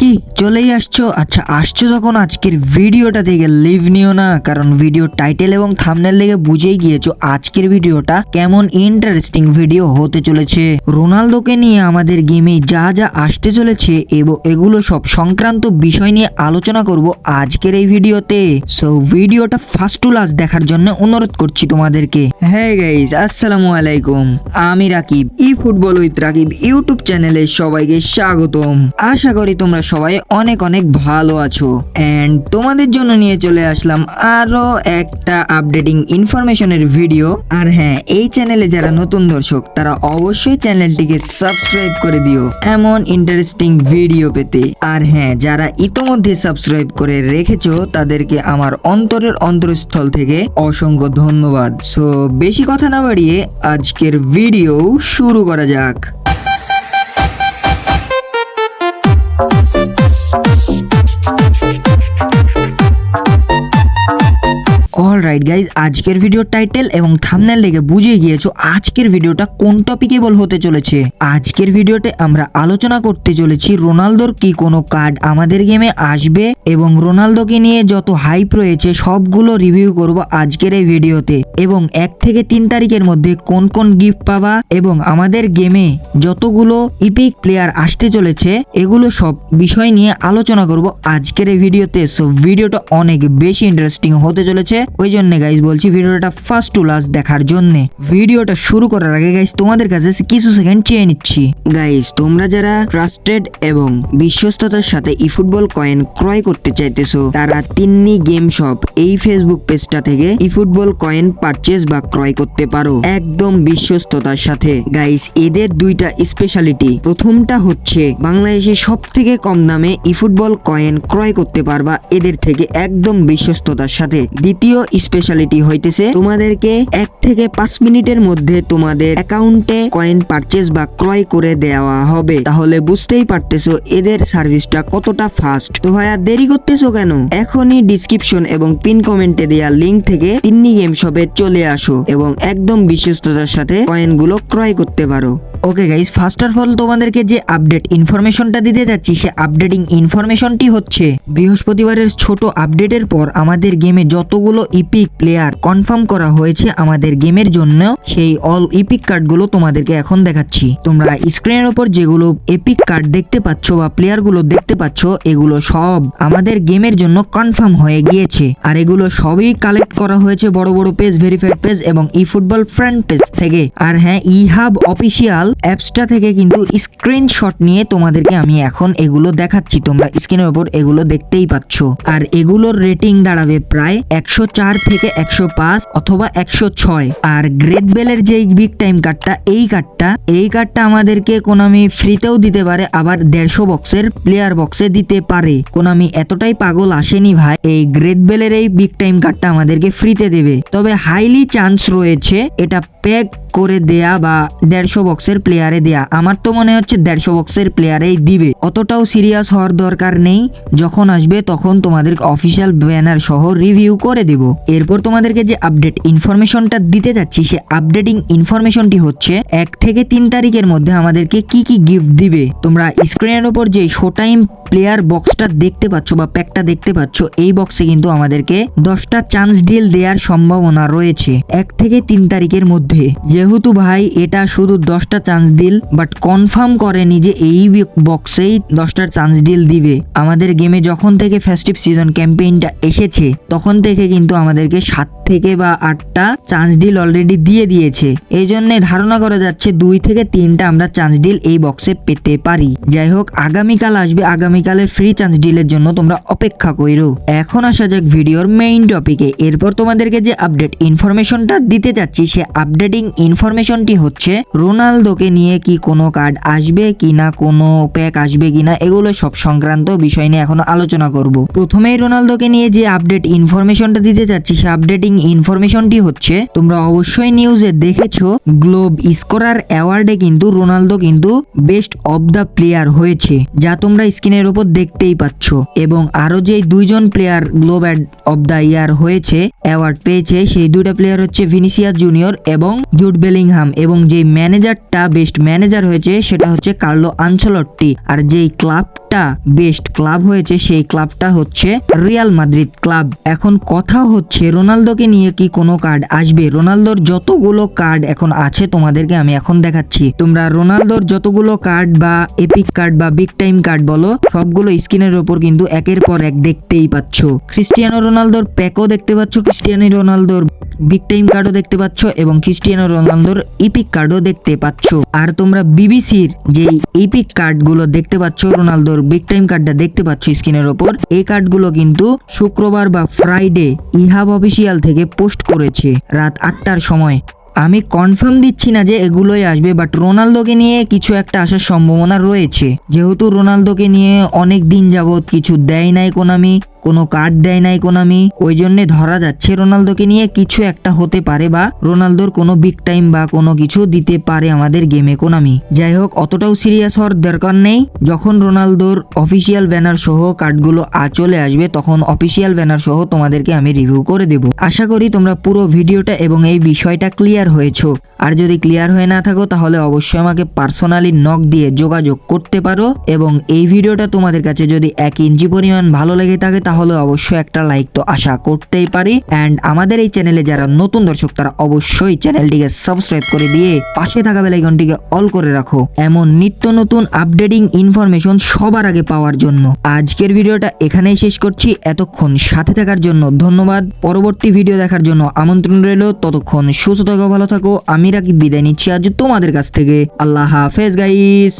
কি? চলেই আসছো? আচ্ছা আসছো যখন আজকের ভিডিওটা থেকে লিভ নিও না, কারণ ভিডিও টাইটেল এবং থামনেল দেখে বুঝেই গিয়েছো আজকের ভিডিওটা কেমন ইন্টারেস্টিং ভিডিও হতে চলেছে। রোনালদোকে নিয়ে আমাদের গেমে যা যা আসতে চলেছে এবং এগুলো সব সংক্রান্ত বিষয় নিয়ে আলোচনা করব আজকের এই ভিডিওতে। সো ভিডিওটা ফার্স্ট টু লাস্ট দেখার জন্য অনুরোধ করছি তোমাদেরকে। হ্যাঁ গাইজ আসসালামু আলাইকুম। আমি রাকিব ই ফুটবল উইথ রাকিব ইউটিউব চ্যানেলে সবাইকে স্বাগতম। আশা করি তোমরা সবাই অনেক অনেক ভালো আছো। এন্ড তোমাদের জন্য নিয়ে চলে আসলাম আরও একটা আপডেটিং ইনফরমেশনের ভিডিও আর হ্যাঁ এই চ্যানেলে যারা নতুন দর্শক, তারা অবশ্যই চ্যানেলটিকে সাবস্ক্রাইব করে দিও এমন ইন্টারেস্টিং ভিডিও পেতে। আর হ্যাঁ যারা ইতোমধ্যে সাবস্ক্রাইব করে রেখেছো, তাদেরকে আমার অন্তরের অন্তরস্থল থেকে অসংখ্য ধন্যবাদ। সো বেশি কথা না বাড়িয়ে আজকের ভিডিও শুরু করা যাক। অল রাইট গাইজ আজকের ভিডিওর টাইটেল এবং থামনেল দেখে বুঝে গিয়েছো আজকের ভিডিওটা কোন টপিকেবল হতে চলেছে। আজকের ভিডিওতে আমরা আলোচনা করতে চলেছি রোনালদোর কি কোনো কার্ড আমাদের গেমে আসবে এবং রোনালদোকে নিয়ে যত হাইপ রয়েছে সবগুলো রিভিউ করব আজকের এই ভিডিওতে এবং এক থেকে তিন তারিখের মধ্যে কোন কোন গিফট পাবা এবং আমাদের গেমে যতগুলো ইপিক প্লেয়ার আসতে চলেছে, এগুলো সব বিষয় নিয়ে আলোচনা করব আজকের এই ভিডিওতে সো ভিডিওটা অনেক বেশি ইন্টারেস্টিং হতে চলেছে, ওই জন্য গাইজ বলছি ভিডিওটা ফার্স্ট টু লাস্ট দেখার জন্য। ভিডিওটা শুরু করার আগে গাইজ তোমাদের কাছে কিছু সেকেন্ড চেয়ে নিচ্ছি। গাইজ তোমরা যারা ট্রাস্টেড এবং বিশ্বস্ততার সাথে ই ফুটবল কয়েন ক্রয় করতে চাইতেছো, তারা তিন্নি গেম শপ এই ফেসবুক পেজটা থেকে ই ফুটবল কয়েন পারচেজ বা ক্রয় করতে পারো। একদম বিশ্বস্ততার সাথে। গাইস এদের দুইটা স্পেশালিটি প্রথমটা হচ্ছে, বাংলাদেশে সব থেকে কম দামে ই ফুটবল কয়েন ক্রয় করতে পারবা এদের থেকে একদম বিশ্বস্ততার সাথে। দ্বিতীয় স্পেশালিটি হইতেছে। তোমাদেরকে এক থেকে পাঁচ মিনিটের মধ্যে তোমাদের অ্যাকাউন্টে কয়েন পারচেজ বা ক্রয় করে দেওয়া হবে। তাহলে বুঝতেই পারতেছো এদের সার্ভিসটা কতটা ফাস্ট তো ভাইয়া, দেরি করতেছো কেন? এখনই ডিসক্রিপশন এবং পিন কমেন্টে দেওয়া লিংক থেকে তিন্নি গেম শপে চলে আসো এবং একদম বিশ্বস্ততার সাথে কয়েনগুলো ক্রয় করতে পারো। Okay guys first of all তোমাদেরকে যে আপডেট ইনফরমেশনটা দিতে যাচ্ছি, সে আপডেটিং ইনফরমেশনটি হচ্ছে, বৃহস্পতিবারের ছোট আপডেটের পর আমাদের গেমে যতগুলো ইপিক প্লেয়ার কনফার্ম করা হয়েছে আমাদের গেমের জন্য, সেই অল ইপিক কার্ডগুলো তোমাদেরকে এখন দেখাচ্ছি। তোমরা স্ক্রিনের ওপর যেগুলো এপিক কার্ড দেখতে পাচ্ছ বা প্লেয়ারগুলো দেখতে পাচ্ছ, এগুলো সব আমাদের গেমের জন্য কনফার্ম হয়ে গিয়েছে। আর এগুলো সবই কালেক্ট করা হয়েছে বড় বড় পেজ ভেরিফাইড পেজ এবং ই ফুটবল ফ্রেন্ড পেজ থেকে। আর হ্যাঁ ই হাব অফিসিয়াল অ্যাপসটা থেকে কিন্তু স্ক্রিনশট নিয়ে তোমাদেরকে আমি এখন এগুলো দেখাচ্ছি। তোমরা স্ক্রিনের ওপর এগুলো দেখতেই পাচ্ছ। আর এগুলোর রেটিং দাঁড়াবে প্রায় একশো চার থেকে একশো পাঁচ অথবা একশো ছয়। আর গ্রেট বেলের যে বিগ টাইম কার্ডটা এই কার্ডটা এই কার্ডটা আমাদেরকে কোনামি ফ্রিতেও দিতে পারে, আবার দেড়শো বক্সের প্লেয়ার বক্সে দিতে পারে। কোনামি এতটাই পাগল আসেনি ভাই, এই গ্রেট বেলের এই বিগ টাইম কার্ডটা আমাদেরকে ফ্রিতে দেবে। তবে হাইলি চান্স রয়েছে এটা প্যাক করে দেয়া বা দেড়শো বক্সের প্লেয়ারে দেয়া। আমার তো মনে হচ্ছে দেড়শো বক্সের প্লেয়ারেই দিবে। অতটাও সিরিয়াস হওয়ার দরকার নেই। যখন আসবে তখন তোমাদের অফিসিয়াল ব্যানার সহ রিভিউ করে দেব। এরপর তোমাদেরকে যে আপডেট ইনফরমেশনটা দিতে যাচ্ছি, সে আপডেটিং ইনফরমেশনটি হচ্ছে এক থেকে তিন তারিখের মধ্যে আমাদেরকে কি কি গিফট দিবে। তোমরা স্ক্রিনের ওপর যে শো টাইম প্লেয়ার বক্সটা দেখতে পাচ্ছ বা প্যাকটা দেখতে পাচ্ছ, এই বক্সে কিন্তু আমাদেরকে দশটা চান্স ডিল দেওয়ার সম্ভাবনা রয়েছে। এক থেকে তিন তারিখের মধ্যে। যেহেতু ভাই, এটা শুধু দশটা চান্স ডিল বাট কনফার্ম করেনি যে এই বক্সেই দশটা চান্স ডিল দিবে। আমাদের গেমে যখন থেকে ফেস্টিভ সিজন ক্যাম্পেইনটা এসেছে, তখন থেকে কিন্তু আমাদেরকে সাত থেকে বা আটটা চান্স ডিল অলরেডি দিয়ে দিয়েছে। এই জন্য ধারণা করা যাচ্ছে দুই থেকে তিনটা আমরা চান্স ডিল এই বক্সে পেতে পারি। যাই হোক, আগামীকাল আসবে, আগামীকালের ফ্রি চান্স ডিলের জন্য তোমরা অপেক্ষা করো। এখন আসা যাক ভিডিওর মেইন টপিকে এরপর তোমাদেরকে যে আপডেট ইনফরমেশনটা দিতে যাচ্ছি, সে আপডেটিং ইনফরমেশনটি হচ্ছে রোনালদোকে নিয়ে কি কোনো কার্ড আসবে কি না, কোনো প্যাক আসবে কিনা এগুলো সব সংক্রান্ত বিষয় নিয়ে এখন আলোচনা করব। প্রথমেই রোনালদোকে নিয়ে যে আপডেট ইনফরমেশনটা দিতে চাচ্ছি সে আপডেটিং ইনফরমেশনটি হচ্ছে, তোমরা অবশ্যই নিউজে দেখেছ গ্লোব স্কোরার অ্যাওয়ার্ডে কিন্তু রোনালদো কিন্তু বেস্ট অফ দ্য প্লেয়ার হয়েছে, যা তোমরা স্ক্রিনের উপর দেখতেই পাচ্ছ। এবং আরও যে দুইজন player globe of the year হয়েছে অ্যাওয়ার্ড পেয়েছে, সেই দুইটা প্লেয়ার হচ্ছে ভিনিসিয়াস জুনিয়র এবং জুড বেলিংহাম এবং যে ম্যানেজারটা বেস্ট ম্যানেজার হয়েছে সেটা হচ্ছে কার্লো আনচলট্টি। আর যেই ক্লাবটা বেস্ট ক্লাব হয়েছে সেই ক্লাবটা হচ্ছে রিয়াল মাদ্রিদ ক্লাব। এখন কথা হচ্ছে রোনালদোকে নিয়ে কি কোনো কার্ড আসবে? রোনালদোর যতগুলো কার্ড এখন আছে তোমাদেরকে আমি এখন দেখাচ্ছি। তোমরা রোনালদোর যতগুলো কার্ড বা এপিক কার্ড বা বিগ টাইম কার্ড বলো, সবগুলো স্ক্রিনের ওপর কিন্তু একের পর এক দেখতেই পাচ্ছ। ক্রিস্টিয়ানো রোনালদোর প্যাকও দেখতে পাচ্ছ। ক্রিস্টিয়ানো রোনালদোর বিগ টাইম কার্ডও দেখতে পাচ্ছ এবং ক্রিস্টিয়ানো রোনালদোর ইপিক কার্ডও দেখতে পাচ্ছ। আর তোমরা বিবিসির যেই ইপিক কার্ডগুলো দেখতে পাচ্ছ রোনালদোর বিগ টাইম কার্ডটা দেখতে পাচ্ছ স্ক্রিনের ওপর, এই কার্ডগুলো কিন্তু শুক্রবার বা ফ্রাইডে ইহাব অফিসিয়াল থেকে পোস্ট করেছে রাত আটটার সময়। আমি কনফার্ম দিচ্ছি না যে এগুলোই আসবে বাট রোনালদোকে নিয়ে কিছু একটা আসার সম্ভাবনা রয়েছে। যেহেতু রোনালদোকে নিয়ে অনেক দিন যাবত কিছু দেয় নাই কোনামি কোনো কার্ড দেয় নাই কোনামি ওই জন্যে ধরা যাচ্ছে রোনালদোকে নিয়ে কিছু একটা হতে পারে বা রোনালদোর কোনো বিগ টাইম বা কোনো কিছু দিতে পারে আমাদের গেমে কোনামি যাই হোক, অতটাও সিরিয়াস হওয়ার দরকার নেই। যখন রোনালদোর অফিসিয়াল ব্যানার সহ কার্ডগুলো আ চলে আসবে, তখন অফিসিয়াল ব্যানার সহ তোমাদেরকে আমি রিভিউ করে দেব। আশা করি তোমরা পুরো ভিডিওটা এবং এই বিষয়টা ক্লিয়ার হয়েছো। আর যদি ক্লিয়ার হয়ে না থাকো, তাহলে অবশ্যই আমাকে পার্সোনালি নক দিয়ে যোগাযোগ করতে পারো। এবং এই ভিডিওটা তোমাদের কাছে যদি এক ইঞ্চি পরিমাণ ভালো লেগে থাকে তাহলে অবশ্যই একটা লাইক তো আশা করতেই পারি। অ্যান্ড আমাদের এই চ্যানেলে যারা নতুন দর্শক, তারা অবশ্যই চ্যানেলটিকে সাবস্ক্রাইব করে দিয়ে পাশে থাকা বেলাইকনটিকে অল করে রাখো। এমন নিত্য নতুন আপডেটিং ইনফরমেশন সবার আগে পাওয়ার জন্য। আজকের ভিডিওটা এখানেই শেষ করছি। এতক্ষণ সাথে থাকার জন্য ধন্যবাদ। পরবর্তী ভিডিও দেখার জন্য আমন্ত্রণ রইল। ততক্ষণ সুস্থ থাকো, ভালো থাকো। আমি রাকি বিদায় নিচ্ছি আজ তোমাদের কাছ থেকে। আল্লাহ হাফেজ গাইস